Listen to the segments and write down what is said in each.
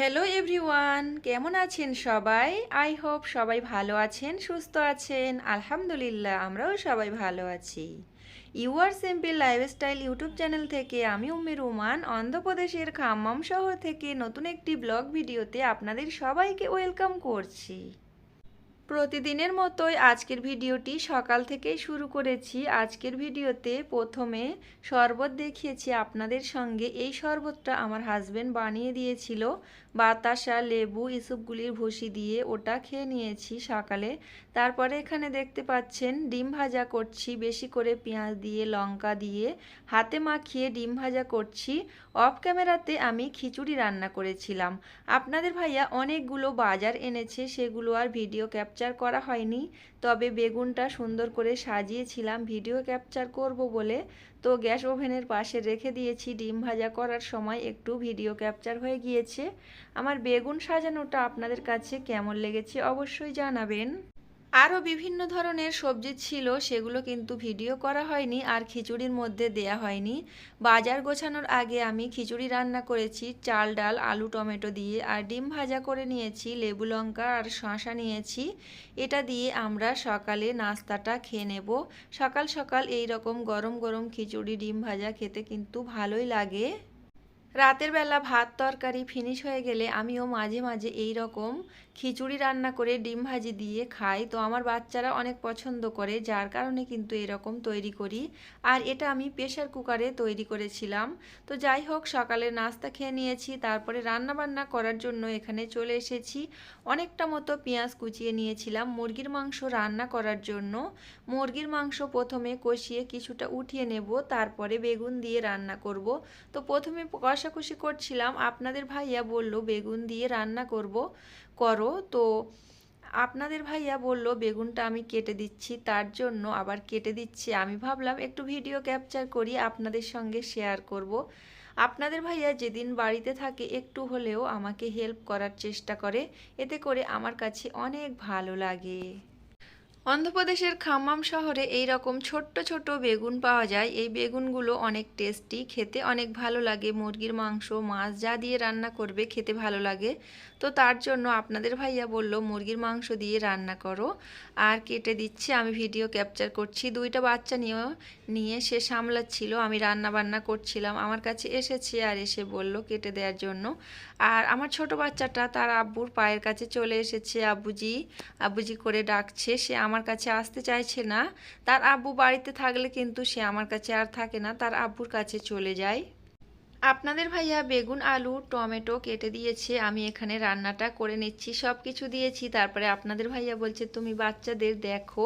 Hello everyone কেমন আছেন সবাই? আই হোপ সবাই ভালো আছেন, সুস্থ আছেন। আলহামদুলিল্লাহ, আমরাও সবাই ভালো আছি। You are simple lifestyle YouTube channel থেকে আমি উম্মি রুমান, অন্ধ্রপ্রদেশের খাম্মাম শহর থেকে নতুন একটি ব্লগ ভিডিওতে আপনাদের সবাইকে ওয়েলকাম করছি। প্রতিদিনের মতোই আজকের ভিডিওটি সকাল থেকেই শুরু করেছি। আজকের ভিডিওতে প্রথমে শরবত দেখিয়েছি আপনাদের সঙ্গে। এই শরবতটা আমার হাজবেন্ড বানিয়ে দিয়েছিল। বাতাসা, লেবু এসবগুলির ভুসি দিয়ে ওটা খেয়ে নিয়েছি সকালে। তারপরে এখানে দেখতে পাচ্ছেন ডিম ভাজা করছি, বেশি করে পেঁয়াজ দিয়ে, লঙ্কা দিয়ে। হাতে মাখিয়ে ডিম ভাজা করছি। অফ ক্যামেরাতে আমি খিচুড়ি রান্না করেছিলাম। আপনাদের ভাইয়া অনেকগুলো বাজার এনেছে, সেগুলো আর ভিডিও ক্যাপচার করা হয়নি, তবে বেগুনটা সুন্দর করে সাজিয়েছিলাম, ভিডিও ক্যাপচার করব বলে। তো গ্যাস ওভেনের পাশে রেখে দিয়েছি, ডিম ভাজা করার সময় একটু ভিডিও ক্যাপচার হয়ে গিয়েছে। আমার বেগুন সাজানোটা আপনাদের কাছে কেমন লেগেছে অবশ্যই জানাবেন। আরও বিভিন্ন ধরনের সবজি ছিল, সেগুলো কিন্তু ভিডিও করা হয়নি আর খিচুড়ির মধ্যে দেয়া হয়নি। বাজার গোছানোর আগে আমি খিচুড়ি রান্না করেছি, চাল, ডাল, আলু, টমেটো দিয়ে, আর ডিম ভাজা করে নিয়েছি, লেবু লঙ্কা আর শশা নিয়েছি। এটা দিয়ে আমরা সকালে নাস্তাটা খেয়ে নেব। সকাল সকাল এই রকম গরম গরম খিচুড়ি, ডিম ভাজা খেতে কিন্তু ভালোই লাগে। রাতের বেলা ভাত, তরকারি ফিনিশ হয়ে গেলে আমিও মাঝে মাঝে এই রকম খিচুড়ি রান্না করে ডিম ভাজি দিয়ে খাই। তো আমার বাচ্চারা অনেক পছন্দ করে, যার কারণে কিন্তু এরকম তৈরি করি। আর এটা আমি প্রেশার কুকারে তৈরি করেছিলাম। তো যাই হোক, সকালে নাস্তা খেয়ে নিয়েছি, তারপরে রান্না বান্না করার জন্য এখানে চলে এসেছি। অনেকটা মতো পেঁয়াজ কুচিয়ে নিয়েছিলাম মুরগির মাংস রান্না করার জন্য। মুরগির মাংস প্রথমে কষিয়ে কিছুটা উঠিয়ে নেব, তারপরে বেগুন দিয়ে রান্না করব। তো প্রথমে কষাকষি করছিলাম। আপনাদের ভাইয়া বলল, বেগুন দিয়ে রান্না করব, করো। তো আপনাদের ভাইয়া বলল, বেগুনটা আমি কেটে দিচ্ছি, তার জন্য আবার কেটে দিচ্ছি। আমি ভাবলাম, একটু ভিডিও ক্যাপচার করি, আপনাদের সঙ্গে শেয়ার করব। আপনাদের ভাইয়া যেদিন বাড়িতে থাকে, একটু হলেও আমাকে হেল্প করার চেষ্টা করে। এতে করে আমার কাছে অনেক ভালো লাগে। অন্ধ্রপ্রদেশের খাম্মাম শহরে এই রকম ছোট্ট ছোট বেগুন পাওয়া যায়। এই বেগুনগুলো অনেক টেস্টি, খেতে অনেক ভালো লাগে। মুরগির মাংস, মাছ যা দিয়ে রান্না করবে খেতে ভালো লাগে। তো তার জন্য আপনাদের ভাইয়া বলল, মুরগির মাংস দিয়ে রান্না করো। আর কেটে দিচ্ছে, আমি ভিডিও ক্যাপচার করছি। দুইটা বাচ্চা নিয়েও নিয়ে সে সামলাচ্ছিল, আমি রান্না বান্না করছিলাম। আমার কাছে এসেছে আর এসে বলল কেটে দেওয়ার জন্য। আর আমার ছোট বাচ্চাটা তার আব্বুর পায়ের কাছে চলে এসেছে। আব্বুজি আব্বুজি করে ডাকছে। সে আমার কাছে আসতে চাইছে না। তার আব্বু বাড়িতে থাকলে কিন্তু সে আমার কাছে আর থাকে না। তার আব্বুর কাছে চলে যায়। আপনাদের ভাইয়া বেগুন, আলু, টমেটো কেটে দিয়েছে, আমি এখানে রান্নাটা করে নিচ্ছি সব কিছু দিয়েছি, তারপরে আপনাদের ভাইয়া বলছে, তুমি বাচ্চাদের দেখো,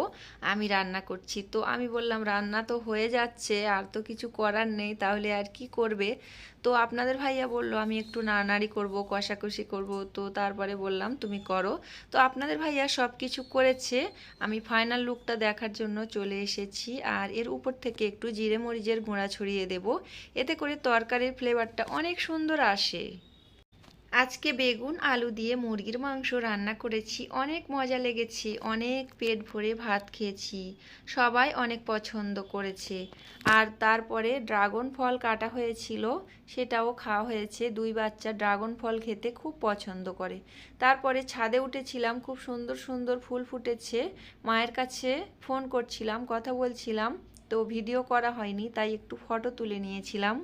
আমি রান্না করছি। তো আমি বললাম, রান্না তো হয়ে যাচ্ছে, আর তো কিছু করার নেই, তাহলে আর কি করবে? তো আপনাদের ভাইয়া বলল, আমি একটু নাড়ানাড়ি করব, কষাকষি করব। তো তারপরে বললাম, তুমি করো। তো আপনাদের ভাইয়া সব কিছু করেছে, আমি ফাইনাল লুকটা দেখার জন্য চলে এসেছি, আর এর উপর থেকে একটু জিরে মরিচের গুঁড়া ছড়িয়ে দেব, এতে করে তরকারির ফ্লেভারটা অনেক সুন্দর আসে। আজকে বেগুন, আলু দিয়ে মুরগির মাংস রান্না করেছি। অনেক মজা লেগেছে। অনেক পেট ভরে ভাত খেয়েছি। সবাই অনেক পছন্দ করেছে। আর তারপরে ড্রাগন ফল কাটা হয়েছিল। সেটাও খাওয়া হয়েছে। দুই বাচ্চা ড্রাগন ফল খেতে খুব পছন্দ করে। তারপরে ছাদে উঠেছিলাম। খুব সুন্দর সুন্দর ফুল ফুটেছে। মায়ের কাছে ফোন করছিলাম, কথা বলছিলাম। তো ভিডিও করা হয়নি, তাই একটু ফটো তুলে নিয়েছিলাম।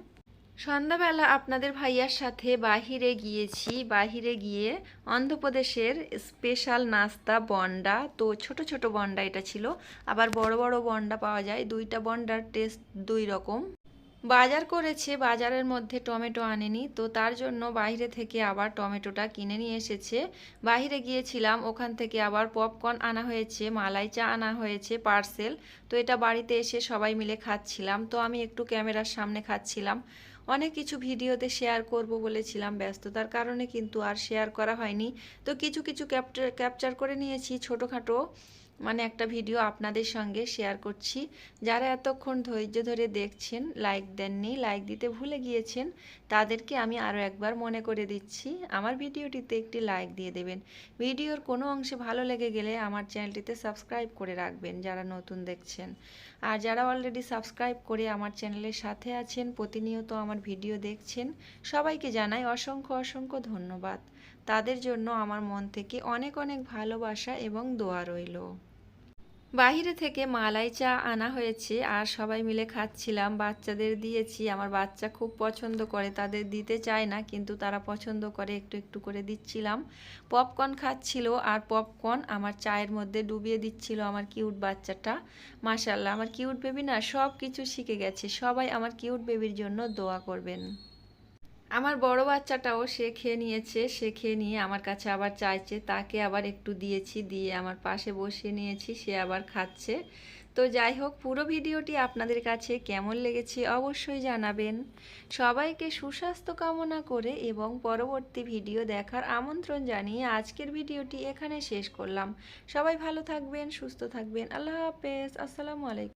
সন্ধ্যাবেলা আপনাদের ভাইয়ার সাথে বাহিরে গিয়েছি। বাহিরে গিয়ে অন্ধ্রপ্রদেশের স্পেশাল নাস্তা, বন্ডা, তো ছোট ছোট বন্ডা এটা ছিল। আবার বড় বড় বন্ডা পাওয়া যায়। দুইটা বন্ডার টেস্ট দুই রকম। বাজার করেছে, বাজারের মধ্যে টমেটো আনেনি। তো তার জন্য বাইরে থেকে আবার টমেটোটা কিনে নিয়ে এসেছে। বাইরে গিয়েছিলাম, ওখান থেকে আবার পপকর্ন আনা হয়েছে, মালাই চা আনা হয়েছে পার্সেল তো এটা বাড়িতে এসে সবাই মিলে খাচ্ছিলাম। তো আমি একটু ক্যামেরার সামনে খাচ্ছিলাম। অনেক কিছু ভিডিওতে শেয়ার করব বলেছিলাম ব্যস্ততার কারণে কিন্তু আর শেয়ার করা হয়নি। তো কিছু কিছু ক্যাপচার ক্যাপচার করে নিয়েছি ছোটোখাটো। মানে একটা ভিডিও আপনাদের সঙ্গে শেয়ার করছি। যারা এতক্ষণ ধৈর্য ধরে দেখছেন লাইক দেননি লাইক দিতে ভুলে গিয়েছেন, তাদেরকে আমি আরও একবার মনে করে দিচ্ছি, আমার ভিডিওটিতে একটি লাইক দিয়ে দেবেন। ভিডিওর কোনো অংশে ভালো লেগে গেলে আমার চ্যানেলটিতে সাবস্ক্রাইব করে রাখবেন যারা নতুন দেখছেন। আর যারা অলরেডি সাবস্ক্রাইব করে আমার চ্যানেলের সাথে আছেন, প্রতিনিয়ত আমার ভিডিও দেখছেন, সবাইকে জানাই অসংখ্য অসংখ্য ধন্যবাদ। তাদের জন্য আমার মন থেকে অনেক অনেক ভালোবাসা এবং দোয়া রইল। বাইরে থেকে মালাই চা আনা হয়েছে আর সবাই মিলে খাচ্ছিলাম। বাচ্চাদের দিয়েছি। আমার বাচ্চা খুব পছন্দ করে। তাদের দিতে চায় না, কিন্তু তারা পছন্দ করে। একটু একটু করে দিচ্ছিলাম। পপকর্ন খাচ্ছিল আর পপকর্ন আমার চায়ের মধ্যে ডুবিয়ে দিচ্ছিল আমার কিউট বাচ্চাটা। মাশাল্লাহ আমার কিউট বেবি না সব কিছু শিখে গেছে। সবাই আমার কিউট বেবির জন্য দোয়া করবেন। আমার বড় বাচ্চাটাও সে খেয়ে নিয়েছে, সে খেয়ে নিয়ে আমার কাছে আবার চাইছে, তাকে আবার একটু দিয়েছি, দিয়ে আমার পাশে বসিয়ে নিয়েছি, সে আবার খাচ্ছে। তো যাই হোক, পুরো ভিডিওটি আপনাদের কাছে কেমন লেগেছে অবশ্যই জানাবেন। সবাইকে সুস্বাস্থ্য কামনা করে এবং পরবর্তী ভিডিও দেখার আমন্ত্রণ জানিয়ে আজকের ভিডিওটি এখানে শেষ করলাম। সবাই ভালো থাকবেন, সুস্থ থাকবেন। আল্লাহ হাফেজ। আসসালামু আলাইকুম।